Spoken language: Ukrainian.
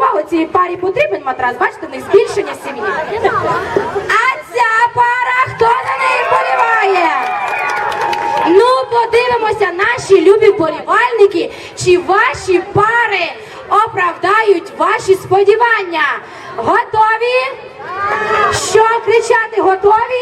увагу, цій парі потрібен матрас, бачите, в них збільшення сім'ї. А ця пара, хто на неї вболіває? Ну, подивимося, наші любі вболівальники, чи ваші пари оправдають ваші сподівання. Готові? Що кричати? Готові?